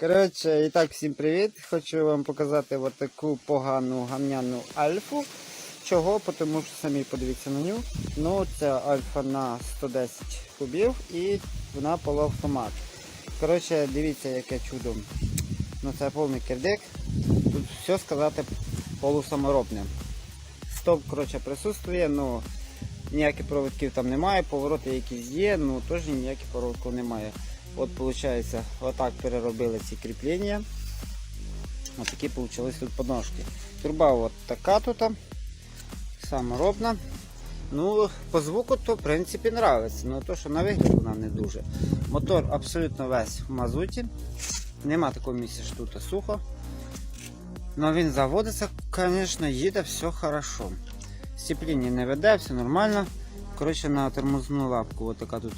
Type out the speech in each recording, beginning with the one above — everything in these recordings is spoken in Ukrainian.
Коротше, і так, всім привіт. Хочу вам показати от таку погану гамняну альфу. Чого? Тому що самі подивіться на нього. Ну, це альфа на 110 кубів і вона полуавтомат. Коротше, дивіться, яке чудо. Ну це повний кирдик. Тут все сказати полусаморобне. Стоп, коротше, присутствує, ну ніяких проводків там немає, повороти якісь є, ну теж ніяких проводків немає. От виходить, отак переробили ці кріплення. Ось такі вийшли тут подножки. Труба от така тут. Саморобна. Ну, по звуку то в принципі нравиться. Ну то, що на вигляд вона не дуже. Мотор абсолютно весь в мазуті. Нема такого місця, що тут сухо. Но він заводиться, звісно, їде все хорошо. Сцепління не веде, все нормально. Коротше, на тормозну лапку от така тут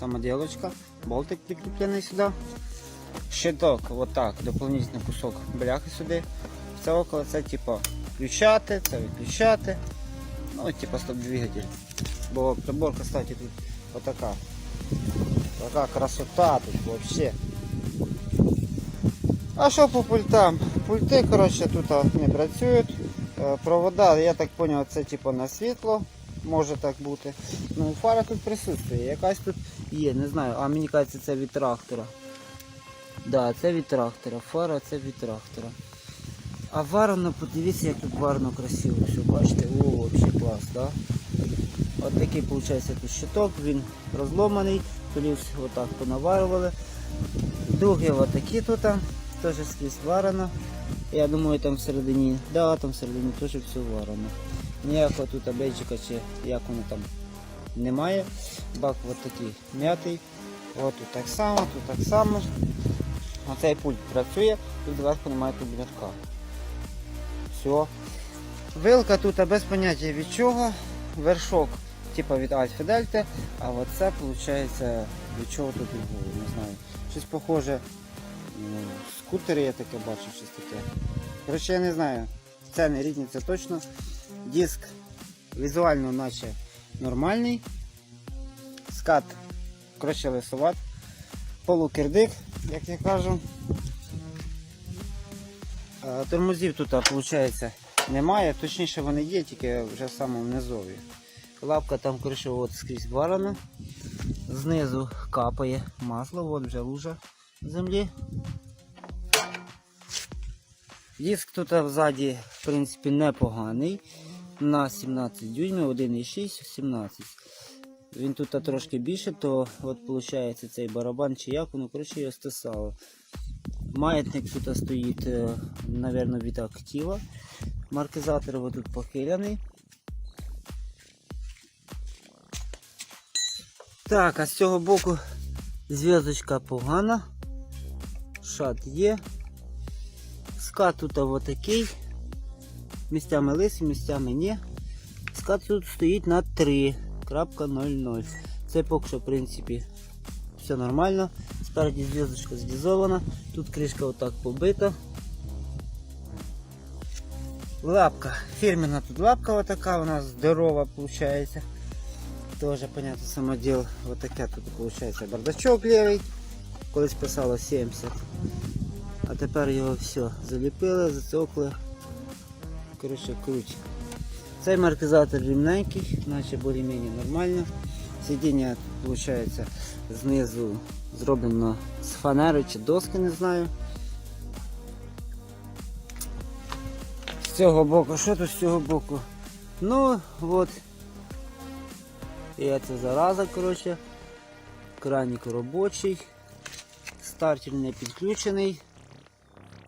самоділочка. Болтик прикріплений сюди. Щиток, отак, доповнительний кусок бляхи сюди. Це около це типу включати, це виключати. Ну, типа стоп двигатель. Бо приборка, кстати, тут отака. Така красота тут вообще. А що по пультам? Пульти, коротше, тут не працюють. Е, Провода, я так зрозумів, це типу на світло. Може так бути. Ну, фара тут присутствує. Якась тут є, не знаю. А мені кажеться, це від трактора. Да, це від трактора. Фара це від трактора. А варено, подивіться, як тут варено красиво. Все, бачите, о, взагалі клас, да? От такий виходить тут щиток, він розломаний, плюс отак понаварювали. Другий отакі тут, теж скрізь варено. Я думаю, там всередині, да, там всередині теж все варено. Ніякого тут бейджика чи як воно там немає. Бак от такий м'ятий. От тут так само, тут так само. Оцей пульт працює, тут зверху немає тублятка. Все. Вилка тут без поняття від чого. Вершок типа від Альфа Дельти, а оце виходить від чого тут другого, не знаю. Щось похоже. Скутери я таке бачу, щось таке. Коротше, я не знаю. Це не рідні, це точно. Диск візуально наче нормальний. Скат, коротше, лисоват. Полукердик, як я кажу. Е, Тормозів тут, виходить, немає. Точніше вони є, тільки вже в самому низові. Лапка там коротше, от скрізь варена. Знизу капає масло, от вже лужа землі. Диск тут ззаді, в принципі, непоганий. На 17 дюймів, 1,6, 17. Він тут трошки більше, то от виходить цей барабан чи як воно, коротше, його стисало. Маятник тут стоїть, мабуть, від актива. Маркізатор ось тут похиляний. Так, а з цього боку зв'язочка погана. Шат є. Скат тут отакий. Місцями лисий, місцями ні. Скат тут стоїть на 3.00. Це поки що, в принципі, все нормально. Спереді зв'язочка здізована. Тут кришка отак побита. Лапка. Фірмена тут лапка отака, вона здорова виходить. Тоже, понятно, самодел. Вот таке тут виходить бардачок лівий. Колись писало 70. А тепер його все заліпили, зацокли. Коротше, круть. Цей маркізатор рівненький, наче більш-менш нормально. Сидіння виходить знизу зроблено з фанери чи доски, не знаю. З цього боку, що тут з цього боку? Ну, от. І це зараза, коротше. Кранік робочий. Стартер не підключений.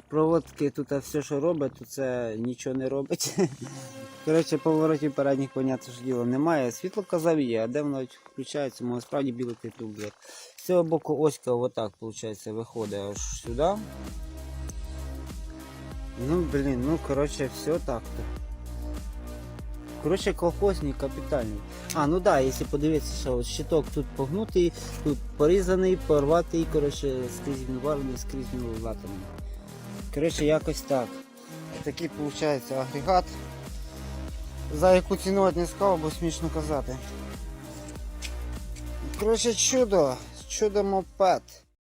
Проводки тут все, що робить, то це нічого не робить. Коротше, поворотів передніх, понятно, що діло немає. Світло казав є, а де воно включається, може справді білий титул тублер. З цього боку оська отак виходить, виходить аж сюди. Ну блін, ну коротше, все так-то. Коротше, колхозний капітальний. А, ну да, якщо подивитися, що от щиток тут погнутий, тут порізаний, порватий, коротше, скрізь він варений, скрізь він латаний. Коротше, якось так. Такий виходить агрегат. За яку ціну не сказав, бо смішно казати. Коротше, чудо, чудо мопед.